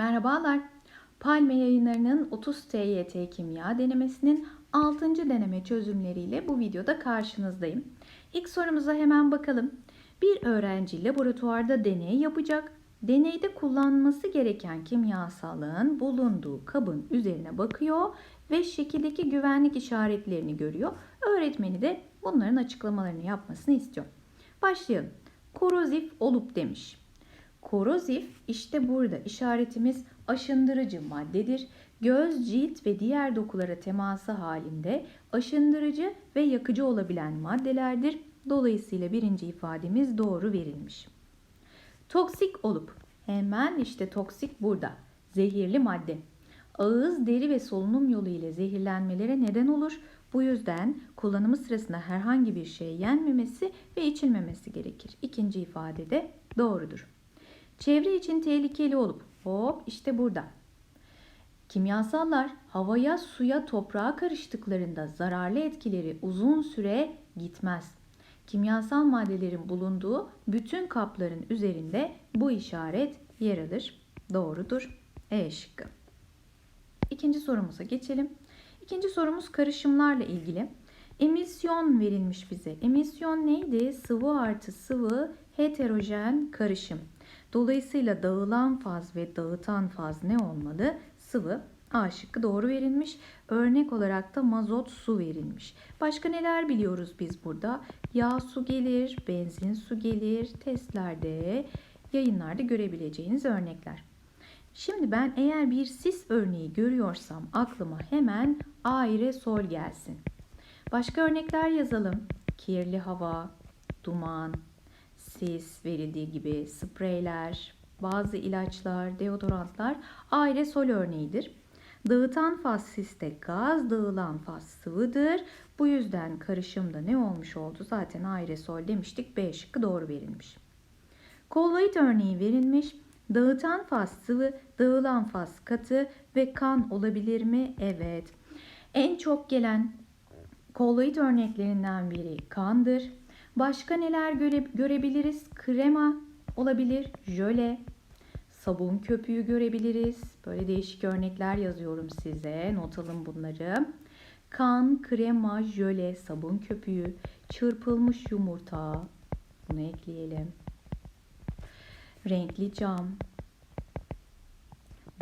Merhabalar. Palme yayınlarının 30 TYT kimya denemesinin 6. deneme çözümleriyle bu videoda karşınızdayım. İlk sorumuza hemen bakalım. Bir öğrenci laboratuvarda deney yapacak. Deneyde kullanması gereken kimyasalın bulunduğu kabın üzerine bakıyor ve şekildeki güvenlik işaretlerini görüyor. Öğretmeni de bunların açıklamalarını yapmasını istiyor. Başlayalım. Korozif olup demiş. Korozif işte burada işaretimiz aşındırıcı maddedir. Göz, cilt ve diğer dokulara teması halinde aşındırıcı ve yakıcı olabilen maddelerdir. Dolayısıyla birinci ifademiz doğru verilmiş. Toksik olup hemen işte toksik burada. Zehirli madde. Ağız, deri ve solunum yolu ile zehirlenmelere neden olur. Bu yüzden kullanımı sırasında herhangi bir şey yenmemesi ve içilmemesi gerekir. İkinci ifade de doğrudur. Çevre için tehlikeli olup hop işte burada. Kimyasallar havaya, suya, toprağa karıştıklarında zararlı etkileri uzun süre gitmez. Kimyasal maddelerin bulunduğu bütün kapların üzerinde bu işaret yer alır. Doğrudur. E şıkkı. İkinci sorumuza geçelim. İkinci sorumuz karışımlarla ilgili. Emisyon verilmiş bize. Emisyon neydi? Sıvı artı sıvı heterojen karışım. Dolayısıyla dağılan faz ve dağıtan faz ne olmalı? Sıvı. A şıkkı doğru verilmiş. Örnek olarak da mazot su verilmiş. Başka neler biliyoruz biz burada? Yağ su gelir, benzin su gelir. Testlerde, yayınlarda görebileceğiniz örnekler. Şimdi ben eğer bir sis örneği görüyorsam aklıma hemen A ile sol gelsin. Başka örnekler yazalım. Kirli hava, duman, sis verildiği gibi spreyler, bazı ilaçlar, deodorantlar A ile sol örneğidir. Dağıtan faz siste gaz, dağılan faz sıvıdır. Bu yüzden karışımda ne olmuş oldu? Zaten A ile sol demiştik. B şıkkı doğru verilmiş. Kolloid örneği verilmiş. Dağıtan faz sıvı, dağılan faz katı ve kan olabilir mi? Evet. En çok gelen kolloid örneklerinden biri kandır. Başka neler göre, görebiliriz? Krema olabilir, jöle, sabun köpüğü görebiliriz. Böyle değişik örnekler yazıyorum size. Not alın bunları. Kan, krema, jöle, sabun köpüğü, çırpılmış yumurta. Bunu ekleyelim. Renkli cam,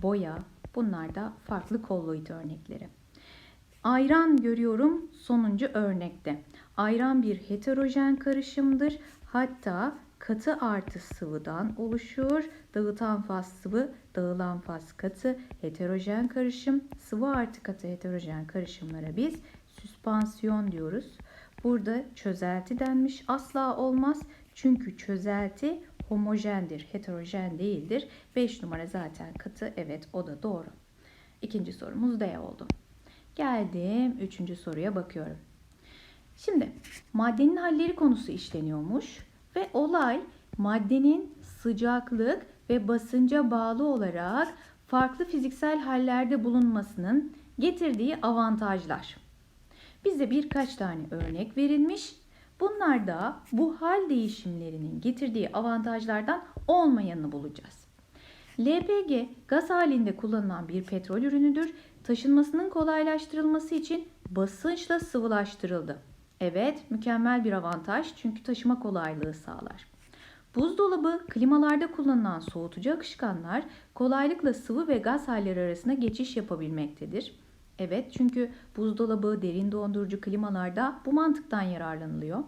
boya. Bunlar da farklı kolloid örnekleri. Ayran görüyorum sonuncu örnekte. Ayran bir heterojen karışımdır. Hatta katı artı sıvıdan oluşur. Dağıtan faz sıvı, dağılan faz katı, heterojen karışım. Sıvı artı katı heterojen karışımlara biz süspansiyon diyoruz. Burada çözelti denmiş. Asla olmaz. Çünkü çözelti homojendir, heterojen değildir. 5 numara zaten katı. Evet o da doğru. İkinci sorumuz D oldu. Geldim üçüncü soruya bakıyorum. Şimdi maddenin halleri konusu işleniyormuş ve olay maddenin sıcaklık ve basınca bağlı olarak farklı fiziksel hallerde bulunmasının getirdiği avantajlar. Bize birkaç tane örnek verilmiş. Bunlar da bu hal değişimlerinin getirdiği avantajlardan olmayanını bulacağız. LPG gaz halinde kullanılan bir petrol ürünüdür. Taşınmasının kolaylaştırılması için basınçla sıvılaştırıldı. Evet, mükemmel bir avantaj çünkü taşıma kolaylığı sağlar. Buzdolabı, klimalarda kullanılan soğutucu akışkanlar kolaylıkla sıvı ve gaz halleri arasında geçiş yapabilmektedir. Evet, çünkü buzdolabı, derin dondurucu klimalarda bu mantıktan yararlanılıyor.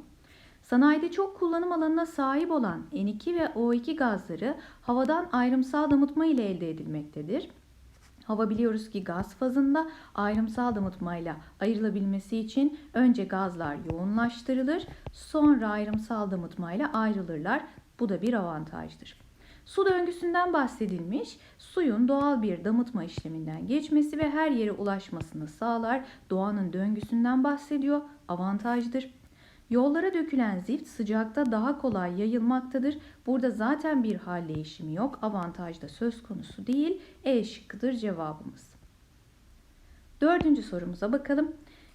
Sanayide çok kullanım alanına sahip olan N2 ve O2 gazları havadan ayrımsal damıtma ile elde edilmektedir. Hava biliyoruz ki gaz fazında ayrımsal damıtmayla ayrılabilmesi için önce gazlar yoğunlaştırılır, sonra ayrımsal damıtmayla ayrılırlar. Bu da bir avantajdır. Su döngüsünden bahsedilmiş. Suyun doğal bir damıtma işleminden geçmesi ve her yere ulaşmasını sağlar. Doğanın döngüsünden bahsediyor. Avantajdır. Yollara dökülen zift sıcakta daha kolay yayılmaktadır. Burada zaten bir hal değişimi yok. Avantaj da söz konusu değil. E şıkkıdır cevabımız. Dördüncü sorumuza bakalım.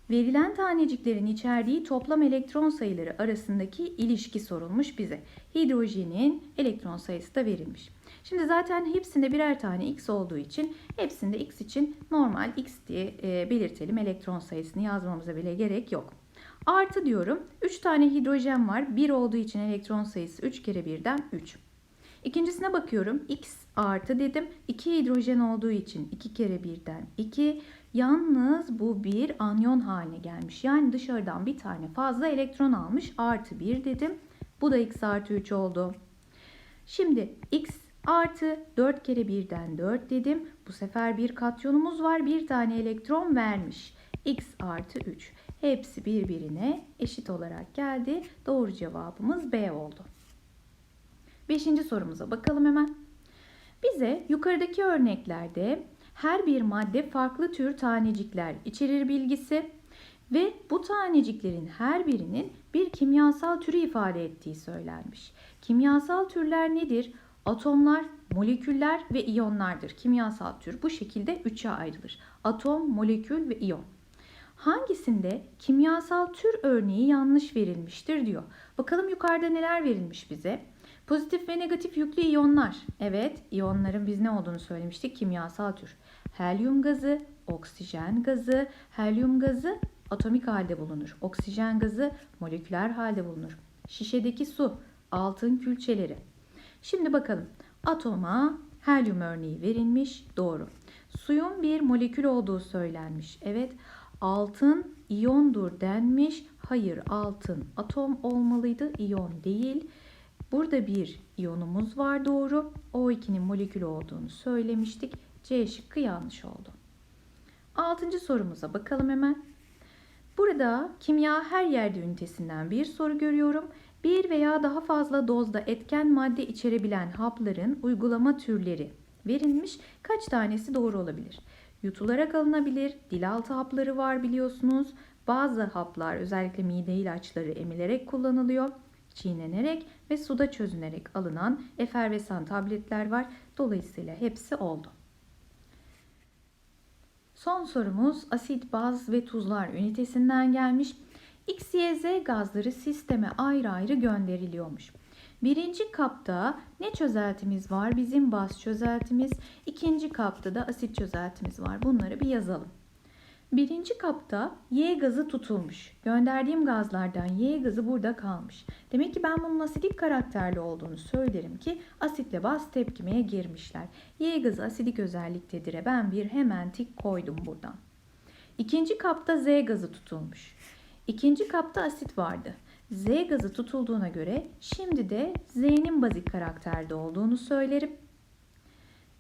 Verilen taneciklerin içerdiği toplam elektron sayıları arasındaki ilişki sorulmuş bize. Hidrojenin elektron sayısı da verilmiş. Şimdi zaten hepsinde birer tane X olduğu için hepsinde X için normal X diye e, belirtelim. Elektron sayısını yazmamıza bile gerek yok. Artı diyorum. 3 tane hidrojen var. 1 olduğu için elektron sayısı 3 kere 1'den 3. İkincisine bakıyorum. X artı dedim. 2 hidrojen olduğu için 2 kere 1'den 2. Yalnız bu bir anyon haline gelmiş. Yani dışarıdan bir tane fazla elektron almış. Artı 1 dedim. Bu da x artı 3 oldu. Şimdi x artı 4 kere 1'den 4 dedim. Bu sefer bir katyonumuz var. Bir tane elektron vermiş. X artı 3. Hepsi birbirine eşit olarak geldi. Doğru cevabımız B oldu. Beşinci sorumuza bakalım hemen. Bize yukarıdaki örneklerde her bir madde farklı tür tanecikler içerir bilgisi ve bu taneciklerin her birinin bir kimyasal türü ifade ettiği söylenmiş. Kimyasal türler nedir? Atomlar, moleküller ve iyonlardır. Kimyasal tür bu şekilde üçe ayrılır. Atom, molekül ve iyon. Hangisinde kimyasal tür örneği yanlış verilmiştir diyor. Bakalım yukarıda neler verilmiş bize. Pozitif ve negatif yüklü iyonlar. Evet, iyonların biz ne olduğunu söylemiştik. Kimyasal tür. Helyum gazı, oksijen gazı, helyum gazı atomik halde bulunur. Oksijen gazı moleküler halde bulunur. Şişedeki su, altın külçeleri. Şimdi bakalım. Atoma helyum örneği verilmiş. Doğru. Suyun bir molekül olduğu söylenmiş. Evet. Altın iyondur denmiş. Hayır, altın atom olmalıydı, iyon değil. Burada bir iyonumuz var doğru. O2'nin molekül olduğunu söylemiştik. C şıkkı yanlış oldu. Altıncı sorumuza bakalım hemen. Burada kimya her yerde ünitesinden bir soru görüyorum. Bir veya daha fazla dozda etken madde içerebilen hapların uygulama türleri verilmiş. Kaç tanesi doğru olabilir? Yutularak alınabilir, dilaltı hapları var biliyorsunuz. Bazı haplar özellikle mide ilaçları emilerek kullanılıyor. Çiğnenerek ve suda çözünerek alınan efervesan tabletler var. Dolayısıyla hepsi oldu. Son sorumuz asit, baz ve tuzlar ünitesinden gelmiş. X, Y, Z gazları sisteme ayrı ayrı gönderiliyormuş. Birinci kapta ne çözeltimiz var? Bizim baz çözeltimiz. İkinci kapta da asit çözeltimiz var. Bunları bir yazalım. Birinci kapta Y gazı tutulmuş. Gönderdiğim gazlardan Y gazı burada kalmış. Demek ki ben bunun asidik karakterli olduğunu söylerim ki asitle baz tepkimeye girmişler. Y gazı asidik özelliktedir. Ben bir hemen tik koydum buradan. İkinci kapta Z gazı tutulmuş. İkinci kapta asit vardı. Z gazı tutulduğuna göre şimdi de Z'nin bazik karakterde olduğunu söylerim.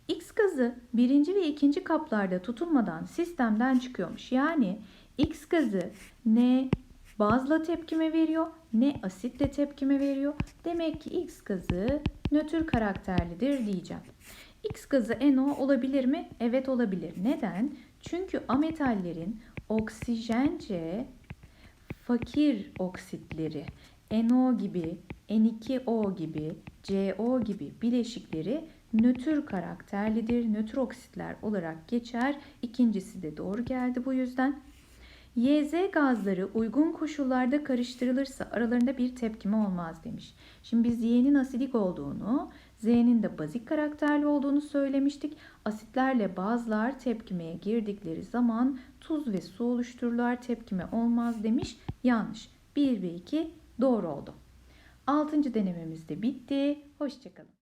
X gazı birinci ve ikinci kaplarda tutulmadan sistemden çıkıyormuş. Yani X gazı ne bazla tepkime veriyor ne asitle tepkime veriyor. Demek ki X gazı nötr karakterlidir diyeceğim. X gazı NO olabilir mi? Evet olabilir. Neden? Çünkü ametallerin oksijence fakir oksitleri NO gibi, N2O gibi, CO gibi bileşikleri nötr karakterlidir. Nötr oksitler olarak geçer. İkincisi de doğru geldi bu yüzden. YZ gazları uygun koşullarda karıştırılırsa aralarında bir tepkime olmaz demiş. Şimdi biz Y'nin asidik olduğunu, Z'nin de bazik karakterli olduğunu söylemiştik. Asitlerle bazlar tepkimeye girdikleri zaman tuz ve su oluştururlar. Tepkime olmaz demiş. Yanlış. 1 ve 2 doğru oldu. Altıncı denememiz de bitti. Hoşçakalın.